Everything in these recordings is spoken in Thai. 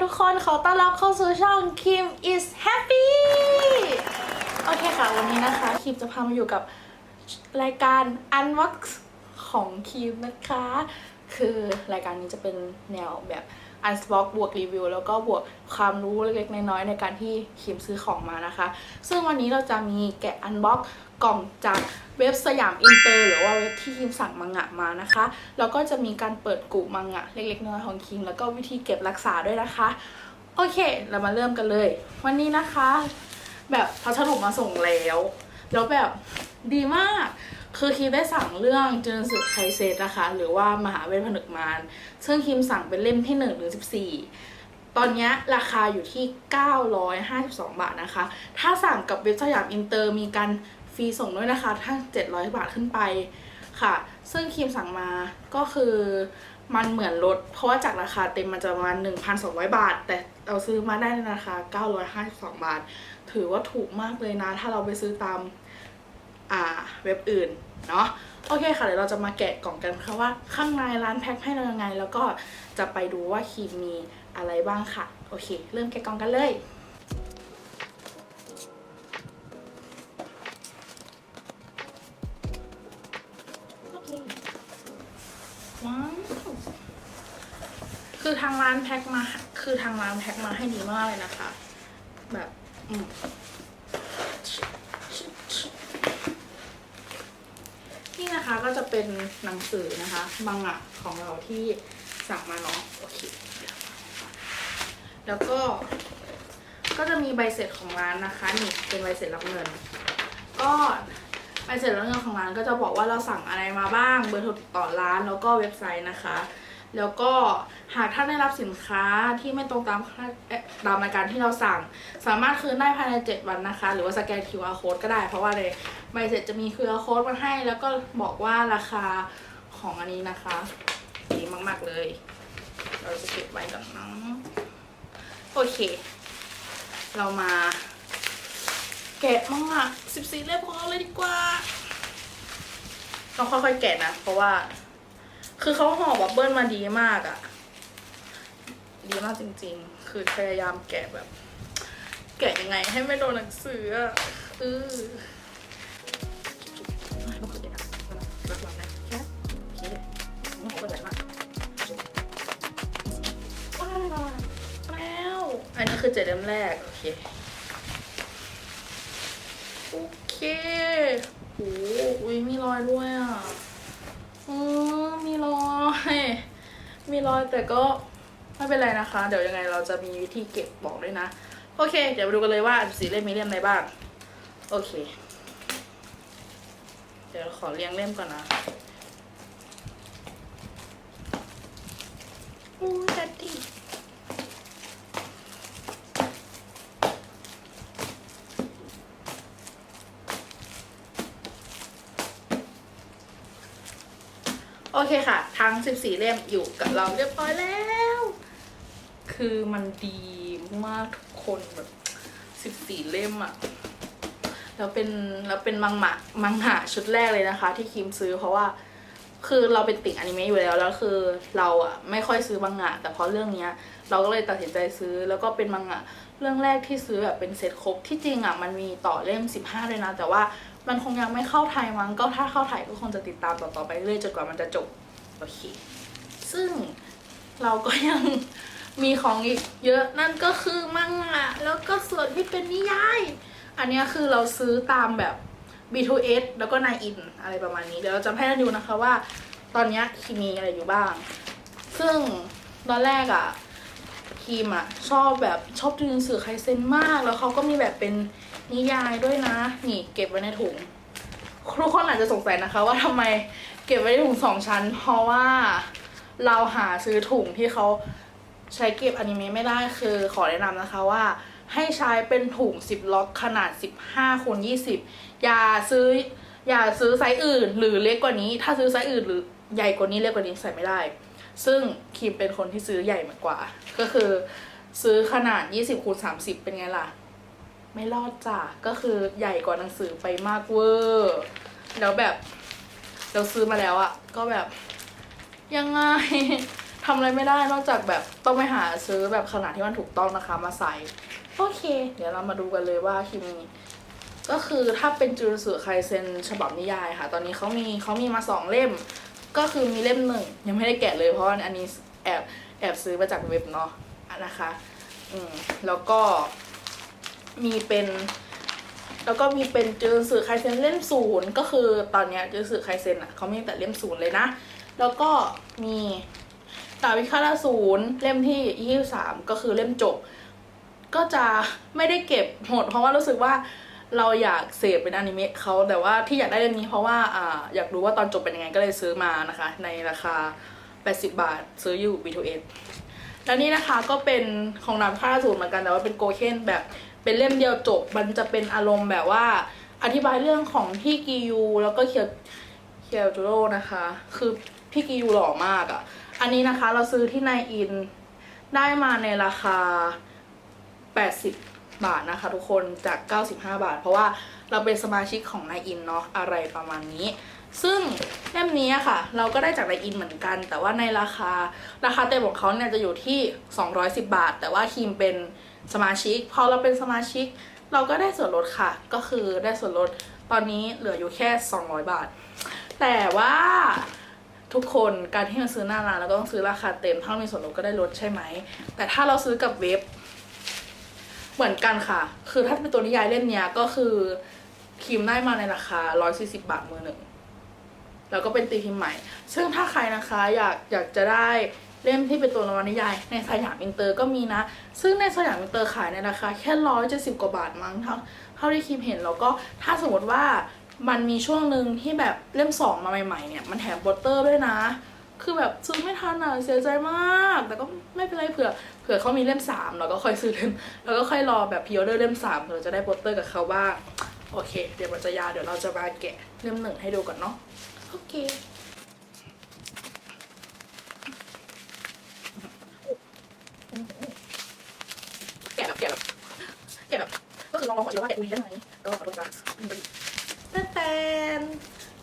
ทุกคนขอต้อนรับเข้าสู่ช่อง Kim is happy โอเคค่ะ วันนี้นะคะคิมจะพามาอยู่กับรายการ Unbox ของคิมนะคะ คือรายการนี้จะเป็นแนวแบบ Unbox บวกรีวิวแล้วก็บวกความรู้เล็กๆ น้อยๆในการที่คิมซื้อของมานะคะ ซึ่งวันนี้เราจะมีแกะ Unbox กล่องจากเว็บสยามอินเตอร์หรือว่าเว็บที่คิมสั่งมังงะมานะคะ แล้วก็จะมีการเปิดกลุ่มมังงะเล็กๆน้อยๆของคิมแล้วก็วิธีเก็บรักษาด้วยนะคะ โอเค เรามาเริ่มกันเลย วันนี้นะคะ แบบพัสดุมาส่งแล้ว แล้วแบบดีมาก คือคิมได้สั่งเรื่องจุนสึไคเซตนะคะ หรือว่ามหาเวทผนึกมารซึ่งคิมสั่งเป็นเล่มที่1ถึง14ตอนนี้ราคาอยู่ที่ 952 บาทนะคะ ถ้าสั่งกับเว็บสยามอินเตอร์มีการฟรีส่งด้วยนะคะ ถ้า 700 บาทขึ้นไปค่ะ ซึ่งคิมสั่งมาก็คือมันเหมือนลด เพราะว่าจากราคาเต็มมันจะประมาณ 1,200 บาท แต่เราซื้อมาได้ในราคา 952 บาท ถือว่าถูกมากเลยนะ ถ้าเราไปซื้อตามอ่าเว็บอื่น เนาะโอเคค่ะเดี๋ยวเราจะมาแกะกล่องกันค่ะว่าข้างในร้านแพ็คให้เรายังไง แล้วก็จะไปดูว่าครีมมีอะไรบ้างค่ะ โอเค เริ่มแกะกล่องกันเลยว้าวคือทางร้านแพ็คมา คือทางร้านแพ็คมาให้ดีมากเลยนะคะ แบบ อืม นี่นะคะ ก็จะเป็นหนังสือนะคะบังอะของเราที่สั่งมาเนาะโอเคแล้วก็ก็จะมีใบเสร็จของร้านนะคะนี่เป็นใบเสร็จรับเงิน ก็ใบเสร็จรับเงินของร้านก็จะบอกว่าเราสั่งอะไรมาบ้างเบอร์โทรติดต่อร้านแล้วก็เว็บไซต์นะคะ แล้วก็หากท่านได้รับสินค้าที่ไม่ตรงตามค่าตามรายการที่เราสั่ง สามารถคืนได้ภายใน 7 วันนะคะ หรือว่าสแกน QR code ก็ได้ เพราะว่าเลยใบเสร็จจะมี QR code มาให้ แล้วก็บอกว่าราคาของอันนี้นะคะดีมาก ๆ เลย เราจะเก็บไว้ก่อนนะโอเค เรามาแกะมั่งะ14 เล่มของเราเลยดีกว่า ต้องค่อยๆแกะนะ เพราะว่า คือเขาห่อบับเบิ้ลมาดีมากอะดีมากจริง ๆ คือพยายามแกะแบบ แกะยังไงให้ไม่โดนหนังสืออะเอออันะแค่โอเคไม่ต้องเปิดมากว้าวอันนี้คือเจ็ดเล่มแรก โอเค โอเคโอ้โหอุ๊ยมีรอยด้วยอะอืมมี รอยมีรอยแต่ก็ไม่เป็นไรนะคะ เดี๋ยวยังไงเราจะมีวิธีเก็บบอกด้วยนะ โอเค เดี๋ยวมาดูกันเลยว่าสีเล่มมีเล่มอะไรบ้าง โอเค เดี๋ยวขอเรียงเล่มก่อนนะอู้ดัดดี้ โอเคค่ะ ทั้ง 14 เล่มอยู่กับเราเรียบร้อยแล้ว คือมันดีมากทุกคนแบบ 14 เล่มอะแล้วเป็นแล้วเป็นมังหมะมังหะชุดแรกเลยนะคะ ที่คิมซื้อเพราะว่าคือเราเป็นติ่งอนิเมะอยู่แล้วแล้วคือเราอะไม่ค่อยซื้อมังงะแต่เพราะเรื่องเนี้ย เราก็เลยตัดสินใจซื้อแล้วก็เป็นมังงะเรื่องแรกที่ซื้อแบบเป็นเซตครบที่จริงอะมันมีต่อเล่ม 15 เลยนะ แต่ว่า มันคงยังไม่เข้าไทยมั้งก็ถ้าเข้าไทยก็คงจะติดตามต่อๆไปเรื่อยจนกว่ามันจะจบโอเคซึ่งเราก็ยังมีของอีกเยอะนั่นก็คือมังงะแล้วก็ส่วนที่เป็นนิยาย อันนี้คือเราซื้อตามแบบ B2S แล้วก็นายอินอะไรประมาณนี้ เดี๋ยวเราจะให้ดูนะคะว่า ตอนนี้คีมีอะไรอยู่บ้าง ซึ่งตอนแรกอะคีมอะชอบแบบชอบดูหนังสือไคเซนมาก แล้วเขาก็มีแบบเป็น นิยายด้วยนะ นี่เก็บไว้ในถุงทุกคนอาจจะสงสัยนะคะ ว่าทำไมเก็บไว้ในถุงสองชั้น เพราะว่าเราหาซื้อถุงที่เขาใช้เก็บอนิเมะไม่ได้คือขอแนะนำนะคะว่าให้ใช้เป็นถุง 10 ล็อกขนาด 15คูณ20 อย่าซื้ออย่าซื้อไซส์อื่น หรือเล็กกว่านี้ ถ้าซื้อไซส์อื่นหรือใหญ่กว่านี้เล็กกว่านี้ใส่ไม่ได้ ซึ่งคิมเป็นคนที่ซื้อใหญ่มากกว่า ก็คือซื้อขนาด 20คูณ30 เป็นไงล่ะ ไม่รอดจ้ะก็คือใหญ่กว่าหนังสือไปมากเวอร์แล้วแบบเราซื้อมาแล้วอะก็แบบยังไงทำอะไรไม่ได้นอกจากแบบต้องไปหาซื้อแบบขนาดที่มันถูกต้องนะคะมาใส่โอเค เดี๋ยวเรามาดูกันเลยว่าคิมมีก็คือถ้าเป็นจูรุสึไคเซนฉบับนิยายค่ะ ตอนนี้เขามีเขามีมาสองเล่ม ก็คือมีเล่มหนึ่งยังไม่ได้แกะเลยเพราะว่าอันนี้แอบแอบซื้อมาจากเว็บเนาะอะนะคะ อืมแล้วก็ มีเป็น แล้วก็มีเป็นจูรุสึไคเซนเล่มศูนย์ก็คือตอนเนี้ยจูรุสึไคเซนอะเขามีแต่เล่มศูนย์เลยนะ แล้วก็มีดาวิฆาตอสูรเล่มที่ยี่สามก็คือเล่มจบ ก็จะไม่ได้เก็บหมดเพราะว่ารู้สึกว่าเราอยากเสพเป็นอนิเมะเขาแต่ว่าที่อยากได้เล่มนี้เพราะว่าอ่าอยากรู้ว่าตอนจบเป็นยังไงก็เลยซื้อมานะคะ ในราคา 80 บาท ซื้ออยู่ B2S แล้วนี่นะคะก็เป็นของนามค่าสูตรเหมือนกันแต่ว่าเป็นโกเคนแบบ เป็นเล่มเดียวจบ มันจะเป็นอารมณ์แบบว่า อธิบายเรื่องของพี่กิยูแล้วก็เคียวเคียวจูโร่นะคะ คือพี่กิยูหล่อมากอะ่ะ อันนี้นะคะเราซื้อที่นายอินได้มาในราคา 80 บาทนะคะ ทุกคนจาก 95 บาท เพราะว่าเราเป็นสมาชิกของนายอินเนาะอะไรประมาณนี้ ซึ่งเล่มนี้ค่ะ เราก็ได้จากนายอินเหมือนกัน แต่ว่าในราคาราคาเต็มของเขาเนี่ยจะอยู่ที่ 210 บาท แต่ว่าครีมเป็น สมาชิก พอเราเป็นสมาชิก เราก็ได้ส่วนลดค่ะ ก็คือได้ส่วนลดตอนนี้เหลืออยู่แค่ 200 บาท แต่ว่าทุกคนการที่มาซื้อหน้าร้านแล้วก็ต้องซื้อราคาเต็มถ้ามีส่วนลดก็ได้ลดใช่ไหม แต่ถ้าเราซื้อกับเว็บ เหมือนกันค่ะ คือถ้าเป็นตัวนิยายเล่มเนี้ยก็คือครีมได้มาในราคา 140 บาทมือหนึ่งแล้วก็เป็นตีพิมพ์ใหม่ ซึ่งถ้าใครนะคะอยากอยากจะได้ เล่มที่เป็นตัวนวนิยาย ในสยามอินเตอร์ก็มีนะ ซึ่งในสยามอินเตอร์ขายในราคาแค่ร้อยเจ็ดสิบกว่าบาทมั้งเท่าเท่าที่คิมเห็นแล้วก็ถ้าสมมติว่ามันมีช่วงหนึ่งที่แบบเล่มสองมาใหม่ๆเนี่ยมันแถมโปสเตอร์ด้วยนะ คือแบบซื้อไม่ทันอะเสียใจมาก แต่ก็ไม่เป็นไรเผื่อเผื่อเขามีเล่มสามเราก็ค่อยซื้อเล่มแล้วก็ค่อยรอแบบพิออเดอร์เล่มสามเผื่อจะได้โปสเตอร์กับเขาบ้างโอเค เดี๋ยวมันจะยาวเดี๋ยวเราจะมาแกะเล่มหนึ่งให้ดูก่อนเนาะโอเค แกะแบบแกะแบบแกะแบบก็คือ ลองลองขอดูว่าแกะดูได้ไหมก็ขอโทษนะแต่แต่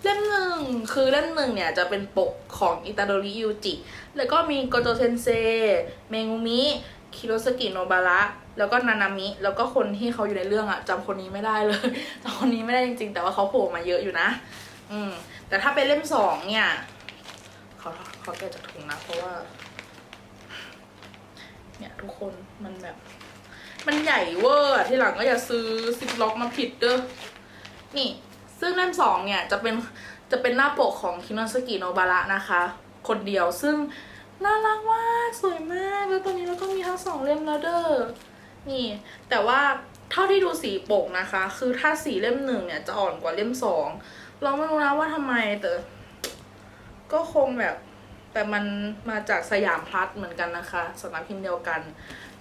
เล่มหนึ่งคือเล่มหนึ่งเนี่ยจะเป็นปกของอิตาโดริยูจิ แล้วก็มีโกโจเซนเซเมงูมิ คิโรสกิโนบาระ แล้วก็นานามิ แล้วก็คนที่เขาอยู่ในเรื่องอะจำคนนี้ไม่ได้เลยจำคนนี้ไม่ได้จริงๆ แต่ว่าเขาโผล่มาเยอะอยู่นะ อืม แต่ถ้าเป็นเล่มสองเนี่ยเขาเขาแกะจากถุงนะ เพราะว่า เนี่ยทุกคนมันแบบ มันใหญ่เวอร์ ที่หลังก็อย่าซื้อซิปล็อกมาผิดเด้อ นี่ ซึ่งเล่มสองเนี่ยจะเป็นจะเป็นหน้าปกของคิโนสกิโนบาระนะคะ คนเดียวซึ่งน่ารักมากสวยมากแล้วตอนนี้เราก็มีทั้งสองเล่มแล้วเด้อ นี่ แต่ว่าเท่าที่ดูสีปกนะคะ คือถ้าสีเล่มหนึ่งเนี่ยจะอ่อนกว่าเล่มสองเราไม่รู้นะว่าทำไมแต่ก็คงแบบแต่มันมาจากสยามพลัสเหมือนกันนะคะสำนักพิมพ์เดียวกัน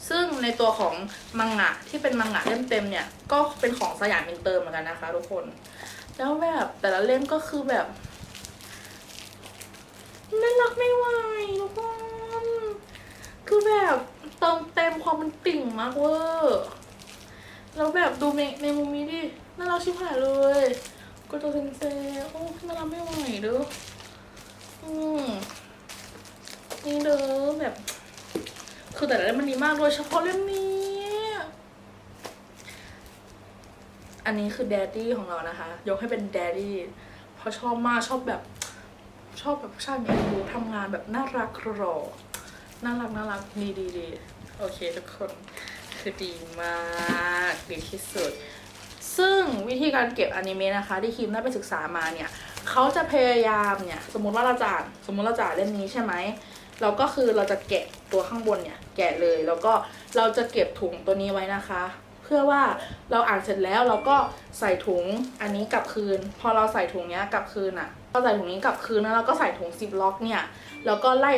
ซึ่งในตัวของมังงะที่เป็นมังงะเล่มเต็มเนี่ยก็เป็นของสยามอินเตอร์เหมือนกันนะคะ ทุกคน แล้วแบบแต่ละเล่มก็คือแบบน่ารักไม่ไหวทุกคนคือแบบเติมเต็มความเป็นติ่งมากเวอร์แล้วแบบดูในในมุมนี้ดิน่ารักชิบหายเลยก็ตัวเซนเซโอ้น่ารักไม่ไหวเด้ออืมนี่เด้อแบบ คือแต่ละเล่มมันดีมากโดยเฉพาะเล่มนี้ อันนี้คือแดดดี้ของเรานะคะ ยกให้เป็นแดดดี้เพราะชอบมากชอบแบบ ชอบแบบผู้ชายมีอายุทำงานแบบน่ารักหล่อน่ารักน่ารักดีดีดีโอเคทุกคนคือดีมากดีที่สุด ซึ่งวิธีการเก็บอนิเมะนะคะ ที่คิมได้ไปศึกษามาเนี่ยเขาจะพยายามเนี่ย สมมติว่าเราจะอ่านสมมติเราจะอ่านเล่มนี้ใช่ไหม เราก็คือเราจะแกะตัวข้างบนเนี่ย แกะเลยแล้วก็เราจะเก็บถุงตัวนี้ไว้นะคะ เพื่อว่าเราอ่านเสร็จแล้วเราก็ใส่ถุงอันนี้กลับคืน พอเราใส่ถุงเนี้ยกลับคืนอะ่ะพอใส่ถุงนี้กลับคืนแล้วเราก็ใส่ถุงซิปล็อกเนี่ยแล้วก็ไล่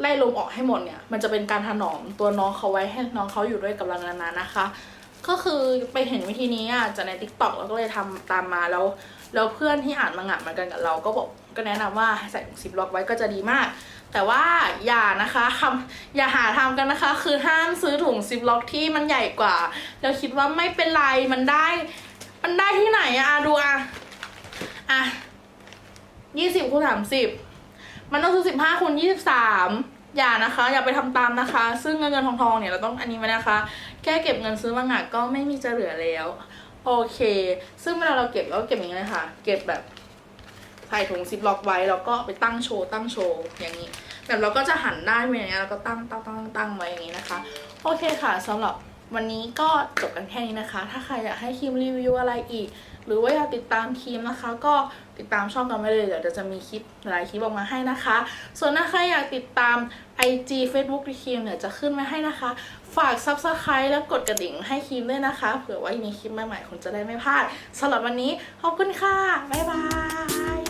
ไล่ลมออกให้หมดเนี่ย มันจะเป็นการถนอมตัวน้องเขาไว้ให้น้องเขาอยู่ด้วยกับเรานานๆนะคะ ก็คือไปเห็นวิธีนี้อะจากใน t ิ k t o k แล้วก็เลยทำตามมาแล้วแล้วเพื่อนที่อ่านมังงะเหมือนกันกับเราก็บอก ก็แนะนำว่าใส่ถุงซิปล็อกไว้ก็จะดีมาก แต่ว่าอย่านะคะทำอย่าหาทำกันนะคะ คือห้ามซื้อถุงซิปล็อกที่มันใหญ่กว่า แล้วคิดว่าไม่เป็นไรมันได้ มันได้ที่ไหนอะดูอะอะยี่สิบคูณสามสิบมันต้องซื้อสิบห้าคูณยี่สิบสามอย่านะคะอย่าไปทำตามนะคะ ซึ่งเงินเงินทองทองเนี่ยเราต้องอันนี้ไว้นะคะ แค่เก็บเงินซื้อมังงะก็ไม่มีจะเหลือแล้ว โอเค ซึ่งเวลาเราเก็บเราก็เก็บอย่างนี้เลยค่ะ เก็บแบบ ใส่ถุงซิปล็อกไว้แล้วก็ไปตั้งโชว์ตั้งโชว์อย่างนี้แบบเราก็จะหันได้เป็นอย่างนี้ยแล้วก็ตั้งตั้งตั้งตั้งไว้อย่างนี้นะคะ โอเคค่ะสำหรับวันนี้ก็จบกันแค่นี้นะคะ ถ้าใครอยากให้คิมรีวิวอะไรอีก หรือว่าอยากติดตามคิมนะคะ ก็ติดตามช่องกันไปเลยเดี๋ยวจะมีคลิปหลายคลิปออกมาให้นะคะ ส่วนถ้าใครอยากติดตาม IG Facebook คิมเนี่ยจะขึ้นไว้ให้นะคะ ฝาก Subscribe แล้วกดกระดิ่งให้คิมด้วยนะคะ เผื่อว่ามีคลิปใหม่ๆคุณจะได้ไม่พลาดสำหรับวันนี้ขอบคุณค่ะ บ๊ายบาย